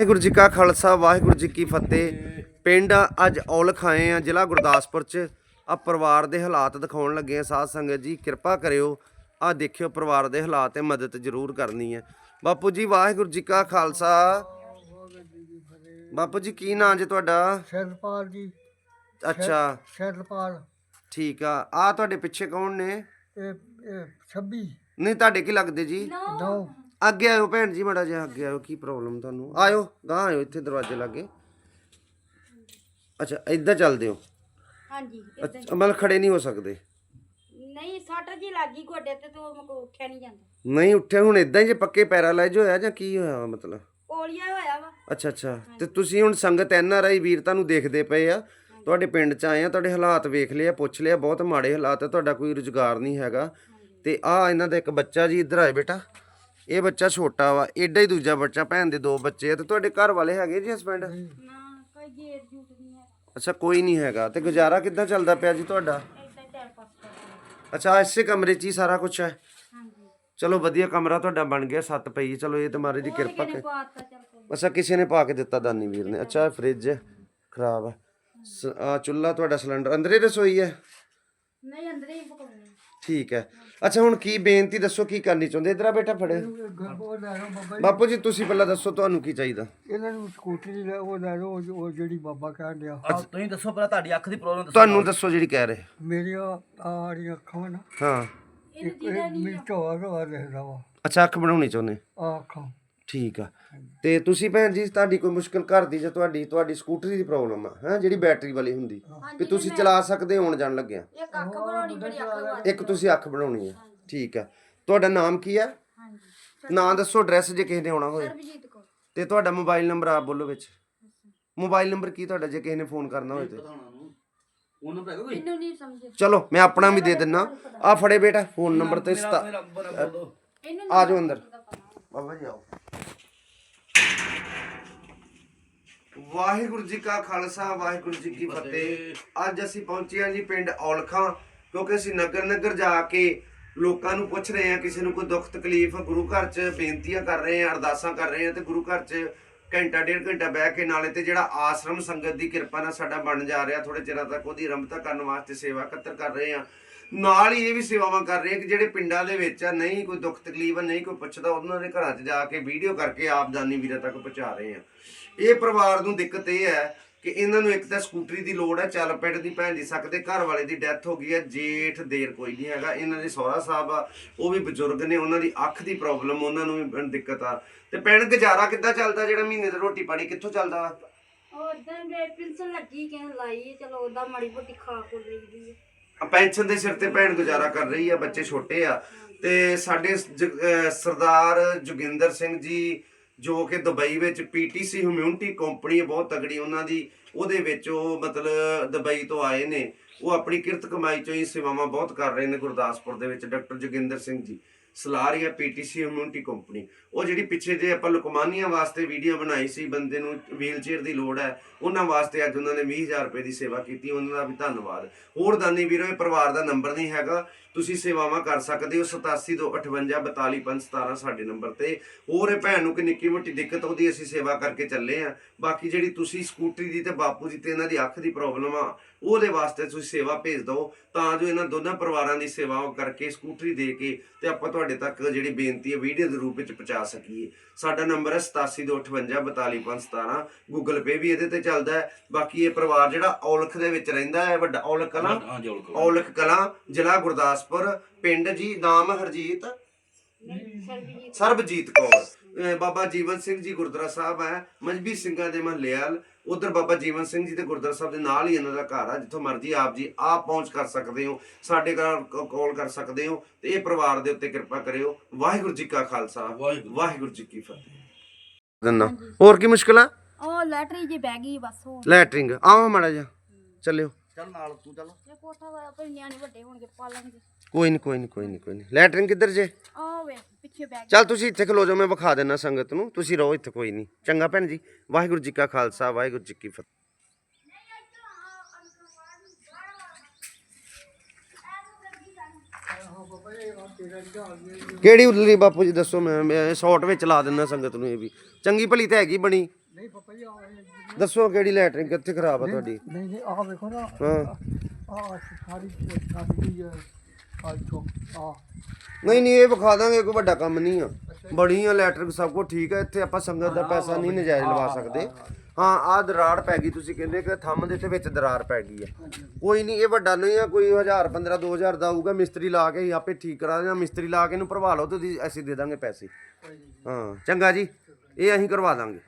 ਵਾਹਿਗੁਰੂ ਜੀ ਕਾ ਖਾਲਸਾ ਵਾਹਿਗੁਰੂ ਜੀ ਕੀ ਫਤਿਹ। ਪਿੰਡ ਅੱਜ ਔਲਖ ਆਏ ਆ ਜ਼ਿਲ੍ਹਾ ਗੁਰਦਾਸਪੁਰ ਚ। ਆ ਪਰਿਵਾਰ ਦੇ ਹਾਲਾਤ ਦਿਖਾਉਣ ਲੱਗੇ ਆ ਸਾਧ ਸੰਗਤ ਜੀ ਕਿਰਪਾ ਕਰਿਓ। ਆ ਦੇਖਿਓ ਪਰਿਵਾਰ ਦੇ ਹਾਲਾਤ ਤੇ ਮਦਦ ਜ਼ਰੂਰ ਕਰਨੀ ਹੈ। ਬਾਪੂ ਜੀ ਵਾਹਿਗੁਰੂ ਜੀ ਕਾ ਖਾਲਸਾ। ਬਾਪੂ ਜੀ ਕੀ ਨਾਂ ਜੇ ਤੁਹਾਡਾ? ਸ਼ਰਪਾਲ ਜੀ। ਅੱਛਾ। ਸ਼ਰਪਾਲ ਠੀਕ ਆ। ਆ ਤੁਹਾਡੇ ਪਿੱਛੇ ਕੌਣ ਨੇ? ਇਹ ਇਹ 26 ਨਹੀਂ ਤੁਹਾਡੇ ਕੀ ਲੱਗਦੇ ਜੀ? ਨੌ ਅੱਗੇ ਆਇਓ ਭੈਣ ਜੀ ਮੜਾ ਜਿਹਾ ਅੱਗੇ ਆਇਓ ਕੀ ਪ੍ਰੋਬਲਮ ਤੁਹਾਨੂੰ? ਆਇਓ ਗਾਂ ਆਇਓ ਇੱਥੇ ਦਰਵਾਜ਼ੇ ਲਾਗੇ। ਅੱਛਾ ਇੱਧਰ ਚੱਲਦੇ ਹੋ ਹਾਂਜੀ ਏਦਾਂ ਹੀ। ਅੱਛਾ, ਮਤਲਬ ਖੜੇ ਨਹੀਂ ਹੋ ਸਕਦੇ। ਨਹੀਂ ਸੱਟ ਜੀ ਲੱਗੀ ਗੋਡੇ ਤੇ ਤੋਂ ਮਕੋ ਉੱਠਿਆ ਨਹੀਂ ਜਾਂਦਾ। ਨਹੀਂ ਉੱਠੇ ਹੁਣ ਇਦਾਂ ਹੀ ਜੇ ਪੱਕੇ ਪੈਰਾਲਾਈਜ਼ ਹੋਇਆ ਜਾਂ ਕੀ ਹੋਇਆ ਮਤਲਬ? ਪੋਲੀਆ ਹੋਇਆ ਵਾ। ਅੱਛਾ ਅੱਛਾ ਤੇ ਤੁਸੀਂ ਹੁਣ ਸੰਗਤ ਐਨ ਆਰ ਆਈ ਵੀਰ ਤੁਹਾਨੂੰ ਦੇਖਦੇ ਪਏ ਆ। ਤੁਹਾਡੇ ਪਿੰਡ ਚ ਆਏ ਆ ਤੁਹਾਡੇ ਹਾਲਾਤ ਵੇਖ ਲਿਆ ਪੁੱਛ ਲਿਆ ਬਹੁਤ ਮਾੜੇ ਹਾਲਾਤ ਆ ਤੁਹਾਡਾ ਕੋਈ ਰੁਜ਼ਗਾਰ ਨਹੀਂ ਹੈਗਾ। ਤੇ ਆ ਇਹਨਾਂ ਦਾ ਇੱਕ ਬੱਚਾ ਜੀ ਇੱਧਰ ਆਏ ਬੇਟਾ। ਇਹ ਬੱਚਾ ਛੋਟਾ ਵਾ ਏਡਾ ਹੀ ਦੂਜਾ ਬੱਚਾ ਭੈਣ ਦੇ ਦੋ ਬੱਚੇ ਆ ਤੇ ਤੁਹਾਡੇ ਘਰ ਵਾਲੇ ਹੈਗੇ ਜੀ ਹਸਬੰਡ ਨਾ ਕੋਈ ਗੇਟ ਜੂਟ ਨਹੀਂ ਹੈ ਅੱਛਾ ਕੋਈ ਨਹੀਂ ਹੈਗਾ। ਤੇ ਗੁਜ਼ਾਰਾ ਕਿੱਦਾਂ ਚੱਲਦਾ ਪਿਆ ਜੀ ਤੁਹਾਡਾ? ਏਦਾਂ ਟਾਈਮ ਪਾਸ ਕਰਦੇ ਅੱਛਾ ਇਸੇ ਕਮਰੇ 'ਚ ਹੀ ਸਾਰਾ ਕੁਝ ਹੈ? ਹਾਂਜੀ। ਚਲੋ ਵਧੀਆ ਕਮਰਾ ਤੁਹਾਡਾ ਬਣ ਗਿਆ ਸੱਤ ਪਈ ਚਲੋ ਇਹ ਤੇ ਮਾਰੇ ਦੀ ਕਿਰਪਾ ਕਰ। ਪਾਤਾ ਚੱਲ ਕੋਈ ਅੱਛਾ ਕਿਸੇ ਨੇ ਪਾ ਕੇ ਦਿੱਤਾ ਦਾਨੀ ਵੀਰ ਨੇ। ਅੱਛਾ ਇਹ ਫ੍ਰਿਜ ਖਰਾਬ ਹੈ ਆਹ ਚੁੱਲ੍ਹਾ ਤੁਹਾਡਾ ਸਿਲੰਡਰ ਅੰਦਰੇ ਰਸੋਈ ਹੈ? ਨਹੀਂ ਅੰਦਰ ਹੀ ਪਕਾਉਣੇ ਠੀਕ ਹੈ। ਅੱਛਾ ਹੁਣ ਕੀ ਬੇਨਤੀ ਦੱਸੋ ਕੀ ਕਰਨੀ ਚਾਹੁੰਦੇ? ਇਧਰ ਆ ਬੇਟਾ ਫੜੇ। ਉਹ ਲੈ ਲਓ ਬਾਬਾ ਜੀ। ਬਾਪੂ ਜੀ ਤੁਸੀਂ ਪਹਿਲਾਂ ਦੱਸੋ ਤੁਹਾਨੂੰ ਕੀ ਚਾਹੀਦਾ? ਇਹਨਾਂ ਨੂੰ ਸਕੂਟਰੀ ਲੈ ਉਹ ਲੈ ਲਓ ਉਹ- ਉਹ ਜਿਹੜੀ ਬਾਬਾ ਕਹਿਣ ਡਿਆ। ਆਹ ਤੁਸੀਂ ਦੱਸੋ ਪਹਿਲਾਂ ਤੁਹਾਡੀ ਅੱਖ ਦੀ ਪ੍ਰੋਬਲਮ ਦੱਸੋ। ਤੁਹਾਨੂੰ ਦੱਸੋ ਜਿਹੜੀ ਕਹਿ ਰਹੇ। ਮੇਰੀਆਂ ਆਹ ਜਿਹੜੀਆਂ ਅੱਖਾਂ ਨਾ ਹਾਂ। ਇਹ ਮੈਨੂੰ ਢੋਆ ਢੋਆ ਦਿਖਦਾ ਵਾ। ਅੱਛਾ ਅੱਖ ਬਣਾਉਣੀ ਚਾਹੁੰਦੇ? ਆਹ ਅੱਖਾਂ। ਠੀਕ ਆ। ਤੇ ਤੁਸੀਂ ਭੈਣ ਜੀ ਤੁਹਾਡੀ ਕੋਈ ਮੁਸ਼ਕਲ ਘਰ ਦੀ ਜਾਂ ਤੁਹਾਡੀ ਤੁਹਾਡੀ ਸਕੂਟਰੀ ਦੀ ਪ੍ਰੋਬਲਮ ਆ ਹੈ ਜਿਹੜੀ ਬੈਟਰੀ ਵਾਲੀ ਹੁੰਦੀ? ਵੀ ਤੁਸੀਂ ਚਲਾ ਸਕਦੇ ਹੋਣ ਜਾਣ ਲੱਗਿਆ। ਇੱਕ ਅੱਖ ਬਣਾਉਣੀ ਬੜੀ ਅੱਖ ਵੱਜ ਇੱਕ ਤੁਸੀਂ ਅੱਖ ਬਣਾਉਣੀ ਹੈ ਠੀਕ ਹੈ ਤੁਹਾਡਾ ਨਾਮ ਕੀ ਹੈ ਹਾਂਜੀ। ਨਾਂ ਦੱਸੋ ਐਡਰੈਸ ਜੇ ਕਿਸੇ ਨੇ ਆਉਣਾ ਹੋਏ। ਸਰਬਜੀਤ ਕੋ ਤੇ ਤੁਹਾਡਾ ਮੋਬਾਈਲ ਨੰਬਰ ਆਪ ਬੋਲੋ ਵਿੱਚ। ਮੋਬਾਈਲ ਨੰਬਰ ਕੀ ਤੁਹਾਡਾ ਜੇ ਕਿਸੇ ਨੇ ਫੋਨ ਕਰਨਾ ਹੋਏ ਤੇ। ਉਹਨੂੰ। ਪੈ ਕੋਈ? ਮੈਨੂੰ ਨਹੀਂ ਸਮਝ। ਚਲੋ ਮੈਂ ਆਪਣਾ ਵੀ ਦੇ ਦਿੰਨਾ। ਆ ਫੜੇ ਬੇਟਾ ਫੋਨ ਨੰਬਰ ਤੇ ਆ ਜਾਓ ਅੰਦਰ। ਬਾਬਾ ਜੀ ਆਓ। ਵਾਹਿਗੁਰੂ ਜੀ ਕਾ ਖਾਲਸਾ ਵਾਹਿਗੁਰੂ ਜੀ ਕੀ ਫਤਿਹ। ਅੱਜ ਅਸੀਂ ਪਹੁੰਚੇ ਹਾਂ ਜੀ ਪਿੰਡ ਔਲਖਾਂ ਕਿਉਂਕਿ ਅਸੀਂ ਨਗਰ ਨਗਰ ਜਾ ਕੇ ਲੋਕਾਂ ਨੂੰ ਪੁੱਛ ਰਹੇ ਹਾਂ ਕਿਸੇ ਨੂੰ ਕੋਈ ਦੁੱਖ ਤਕਲੀਫ ਗੁਰੂ ਘਰ 'ਚ ਬੇਨਤੀਆਂ ਕਰ ਰਹੇ ਹਾਂ ਅਰਦਾਸਾਂ ਕਰ ਰਹੇ ਹਾਂ ਤੇ ਗੁਰੂ ਘਰ 'ਚ ਘੰਟਾ, ਡੇਢ ਘੰਟਾ ਬਹਿ ਕੇ ਨਾਲੇ ਤੇ ਜਿਹੜਾ ਆਸ਼ਰਮ ਸੰਗਤ ਦੀ ਕਿਰਪਾ ਨਾਲ ਸਾਡਾ ਬਣ ਜਾ ਰਿਹਾ ਥੋੜੇ ਚਿਰਾਂ ਤੱਕ ਉਹਦੀ ਆਰੰਭਤਾ ਕਰਨ ਵਾਸਤੇ ਸੇਵਾ ਇਕੱਤਰ ਕਰ ਰਹੇ ਹਾਂ। ਨਾਲ ਹੀ ਇਹ ਵੀ ਸੇਵਾਵਾਂ ਕਰ ਰਹੇ ਹਾਂ ਕਿ ਜਿਹੜੇ ਪਿੰਡਾਂ ਦੇ ਵਿੱਚ ਆ, ਨਹੀਂ ਕੋਈ ਦੁੱਖ ਤਕਲੀਫ ਆ ਨਹੀਂ ਕੋਈ ਪੁੱਛਦਾ, ਉਹਨਾਂ ਦੇ ਘਰਾਂ 'ਚ ਜਾ ਕੇ ਵੀਡੀਓ ਕਰਕੇ ਆਪ ਜਾਨੀ ਵੀਰਾਂ ਤੱਕ ਪਹੁੰਚਾ ਰਹੇ ਹਾਂ। ਇਹ ਪਰਿਵਾਰ ਨੂੰ ਦਿੱਕਤ ਇਹ ਹੈ ਕਿ ਇਹਨਾਂ ਨੂੰ ਇੱਕ ਤਾਂ ਸਕੂਟਰੀ ਦੀ ਲੋੜ ਹੈ ਚੱਲ ਪਿੰਡ ਦੀ ਭੈਣ ਦੀ ਸਕਦੇ ਘਰ ਵਾਲੇ ਦੀ ਡੈਥ ਹੋ ਗਈ ਹੈ ਜੇਠ ਦੇਰ ਕੋਈ ਨਹੀਂ ਹੈਗਾ ਇਹਨਾਂ ਦੇ ਸਹੁਰਾ ਸਾਹਿਬ ਆ ਉਹ ਵੀ ਬਜ਼ੁਰਗ ਨੇ ਉਹਨਾਂ ਦੀ ਅੱਖ ਦੀ ਪ੍ਰੋਬਲਮ ਉਹਨਾਂ ਨੂੰ ਵੀ ਦਿੱਕਤ ਆ। ਤੇ ਭੈਣ ਗੁਜ਼ਾਰਾ ਕਿੱਦਾਂ ਚੱਲਦਾ ਜਿਹੜਾ ਮਹੀਨੇ ਦਾ ਰੋਟੀ ਪਾਣੀ ਕਿੱਥੋਂ ਚੱਲਦਾ? ਉਦਾਂ ਦੇ ਪਿੰਸਲ ਲੱਗੀ ਕਿਉਂ ਲਾਈ ਚਲੋ ਉਦਾਂ ਮਾੜੀ ਮੋਟੀ ਖਾ ਕੋ ਲਈਦੀ ਹੈ। ਆ ਪੈਨਸ਼ਨ ਦੇ ਸਿਰ ਤੇ ਭੈਣ ਗੁਜ਼ਾਰਾ ਕਰ ਰਹੀ ਆ ਬੱਚੇ ਛੋਟੇ ਆ। ਤੇ ਸਾਡੇ ਜ- ਸਰਦਾਰ ਜੋਗਿੰਦਰ ਸਿੰਘ ਜੀ ਜੋ ਕਿ ਦੁਬਈ ਵਿੱਚ ਪੀਟੀਸੀ ਹਮਿਊਨਿਟੀ ਕੰਪਨੀ ਹੈ, ਬਹੁਤ ਤਗੜੀ ਉਹਨਾਂ ਦੀ, ਉਹਦੇ ਵਿੱਚ ਉਹ ਮਤਲਬ ਦੁਬਈ ਤੋਂ ਆਏ ਨੇ। ਉਹ ਆਪਣੀ ਕਿਰਤ ਕਮਾਈ ਚੋਂ ਹੀ ਸੇਵਾਵਾਂ ਬਹੁਤ ਕਰ ਰਹੇ ਨੇ ਗੁਰਦਾਸਪੁਰ ਦੇ ਵਿੱਚ, ਡਾਕਟਰ ਜੋਗਿੰਦਰ ਸਿੰਘ ਜੀ। ਸਲਾਹ ਰਹੀ ਹੈ ਪੀਟੀਸੀ ਹਿਊਮਨਿਟੀ ਕੰਪਨੀ ਉਹ ਜਿਹੜੀ ਪਿੱਛੇ ਜੇ ਆਪਾਂ ਲੁਕਮਾਨੀਆਂ ਵਾਸਤੇ ਵੀਡੀਓ ਬਣਾਈ ਸੀ, ਬੰਦੇ ਨੂੰ ਵੀਲਚੇਅਰ ਦੀ ਲੋੜ ਹੈ, ਉਹਨਾਂ ਵਾਸਤੇ ਅੱਜ ਉਹਨਾਂ ਨੇ 20000 ਰੁਪਏ ਦੀ ਸੇਵਾ ਕੀਤੀ, ਉਹਨਾਂ ਦਾ ਵੀ ਧੰਨਵਾਦ। ਹੋਰ ਦਾਨੀ ਵੀਰੋ, ਇਹ ਪਰਿਵਾਰ ਦਾ ਨੰਬਰ ਨਹੀਂ ਹੈਗਾ। ਤੁਸੀਂ ਸੇਵਾਵਾਂ ਕਰ ਸਕਦੇ ਹੋ 8728542517 ਸਾਡੇ ਨੰਬਰ ਤੇ। ਹੋਰ ਇਹ ਭੈਣ ਨੂੰ ਕਿ ਨਿੱਕੀ ਮੋਟੀ ਦਿੱਕਤ ਉਹਦੀ ਅਸੀਂ ਸੇਵਾ ਕਰਕੇ ਚੱਲੇ ਆ ਬਾਕੀ ਜਿਹੜੀ ਤੁਸੀਂ ਸਕੂਟਰੀ ਦੀ ਤੇ ਬਾਪੂ ਜੀ ਤੇ ਇਹਨਾਂ ਦੀ ਅੱਖ ਦੀ ਪ੍ਰੋਬਲਮ ਆ, ਉਹਦੇ ਵਾਸਤੇ ਤੁਸੀਂ ਸੇਵਾ ਭੇਜ ਦਿਓ। ਤਾਂ ਜੋ ਇਹਨਾਂ ਦੋਨਾਂ ਪਰਿਵਾਰਾਂ ਦੀ ਸੇਵਾ ਕਰਕੇ ਸਕੂਟਰੀ ਦੇ ਕੇ ਤੇ ਆਪਾਂ ਤੁਹਾਡੇ ਤੱਕ ਜਿਹੜੀ ਬੇਨਤੀ ਹੈ ਵੀਡੀਓ ਦੇ ਰੂਪ ਵਿੱਚ ਪਹੁੰਚਾ ਸਕੀਏ। ਸਾਡਾ ਨੰਬਰ ਹੈ 8725542517 ਗੂਗਲ ਪੇ ਵੀ ਇਹਦੇ ਤੇ ਚੱਲਦਾ ਹੈ। ਬਾਕੀ ਇਹ ਪਰਿਵਾਰ ਜਿਹੜਾ ਔਲਖ ਦੇ ਵਿੱਚ ਰਹਿੰਦਾ ਹੈ ਵੱਡਾ ਔਲਖ ਕਲਾਂ ਹਾਂ ਕੋ ਔਲਖ ਕਲਾਂ। ਜ਼ਿਲ੍ਹਾ ਗੁਰਦਾਸਪੁਰ ਪਿੰਡ ਜੀ ਨਾਮ ਹਰਜੀਤ ਸਰਬਜੀਤ ਕੌਰ। ਬਾਬਾ ਜੀਵਨ ਸਿੰਘ ਜੀ ਗੁਰਦੁਆਰਾ ਸਾਹਿਬ ਹੈ ਮਜਬੀ ਸਿੰਘਾਂ ਦੇ ਮਹੱਲੇ ਵਾਲ। ਉਧਰ ਬਾਬਾ ਜੀਵਨ ਸਿੰਘ ਜੀ ਦੇ ਗੁਰਦੁਆਰਾ ਸਾਹਿਬ ਦੇ ਨਾਲ ਹੀ ਇਹਨਾਂ ਦਾ ਘਰ ਆ ਜਿੱਥੋਂ ਮਰਜ਼ੀ ਆਪ ਜੀ ਆਪ ਪਹੁੰਚ ਕਰ ਸਕਦੇ ਹੋ ਸਾਡੇ ਘਰ ਕਾਲ ਕਰ ਸਕਦੇ ਹੋ ਤੇ ਇਹ ਪਰਿਵਾਰ ਦੇ ਉੱਤੇ ਕਿਰਪਾ ਕਰਿਓ। ਵਾਹਿਗੁਰੂ ਜੀ ਕਾ ਖਾਲਸਾ ਵਾਹਿਗੁਰੂ। ਜੀ ਕੀ ਫਤਿਹ। ਦੰਨਾ। ਹੋਰ ਕੀ ਮੁਸ਼ਕਲ ਆ? ਉਹ ਲੈਟਰੀ ਜੇ ਬਹਿ ਗਈ ਬਸ ਉਹ ਲੈਟਰਿੰਗ ਆਓ ਮਾੜਾ ਜਾ ਚੱਲਿਓ। ਚੱਲ ਨਾਲ ਤੂੰ ਚੱਲ। ਇਹ ਕੋਠਾ ਵਾ ਆਪੇ ਨਿਆਣੇ ਵੱਡੇ ਹੋਣਗੇ ਪਾਲਣਗੇ ਕੋਈ ਨਹੀਂ ਕੋਈ ਨਹੀਂ ਕੋਈ ਨਹੀਂ ਕੋਈ ਨਹੀਂ ਲੈਟਰਿੰਗ ਕਿੱਧਰ ਜੇ? ਵੇ ਪਿੱਛੇ ਗਈ ਚੱਲ ਤੁਸੀਂ ਇੱਥੇ ਖਲੋ ਜਾਓ ਮੈਂ ਵਿਖਾ ਦੇਣਾ ਸੰਗਤ ਨੂੰ। ਤੁਸੀਂ ਰਹੋ ਇੱਥੇ ਕੋਈ ਨਹੀਂ। ਚੰਗਾ ਭੈਣ ਜੀ ਵਾਹਿਗੁਰੂ ਜੀ ਕਾ ਖਾਲਸਾ ਵਾਹਿਗੁਰੂ ਜੀ ਕੀ ਫਤਿਹ। ਕਿਹੜੀ ਉਰਲੀ ਬਾਪੂ ਜੀ ਦੱਸੋ ਮੈਂ ਮੈਂ ਸ਼ਾਰਟ ਵਿੱਚ ਲਾ ਦਿੰਦਾ ਸੰਗਤ ਨੂੰ ਇਹ ਵੀ। ਚੰਗੀ ਭਲੀ ਤਾਂ ਹੈਗੀ ਬਣੀ। ਨਹੀਂ ਪਾਪਾ ਜੀ ਆਹ ਇਹ- ਦੱਸੋ ਕਿਹੜੀ ਲੈਟਰਿੰਗ ਕਿੱਥੇ ਖਰਾਬ ਆ ਤੁਹਾਡੀ? ਨਹੀਂ ਨਹੀਂ ਆਹ ਵੇਖੋ ਨਾ। ਹਾਂ। ਆਹ ਸਾਰੀ ਸਾਡੀ ਹੈ ਆ ਚੋ ਆ ਨਹੀਂ ਨਹੀਂ ਇਹ ਵਿਖਾ ਦਾਂਗੇ ਕੋਈ ਵੱਡਾ ਕੰਮ ਨਹੀਂ ਆ। ਬੜੀਆਂ ਲੈਟਰਿੰਗ ਸਭ ਕੁਝ ਠੀਕ ਹੈ ਇੱਥੇ ਆਪਾਂ ਸੰਗਤ ਦਾ ਪੈਸਾ ਨਹੀਂ ਨਜਾਇਜ਼ ਲਵਾ ਸਕਦੇ। ਹਾਂ ਆਹ ਦਰਾੜ ਪੈ ਗਈ ਤੁਸੀਂ ਕਹਿੰਦੇ ਕਿ ਥੰਮ ਦੇ ਤੇ ਵਿੱਚ ਦਰਾਰ ਪੈ ਗਈ ਆ। ਕੋਈ ਨਹੀਂ ਇਹ ਵੱਡਾ ਨਹੀਂ ਆ ਕੋਈ 1000 15 2000 ਦਾ ਆਊਗਾ ਮਿਸਤਰੀ ਲਾ ਕੇ ਹੀ ਆਪੇ ਠੀਕ ਕਰਾ ਦੇਣਾ ਮਿਸਤਰੀ ਲਾ ਕੇ ਇਹਨੂੰ ਭਰਵਾ ਲਓ ਤੇ ਅਸੀਂ ਦੇ ਦਾਂਗੇ ਪੈਸੇ। ਹਾਂ ਚੰਗਾ ਜੀ ਇਹ ਅਸੀਂ ਕਰਵਾ ਦਾਂਗੇ।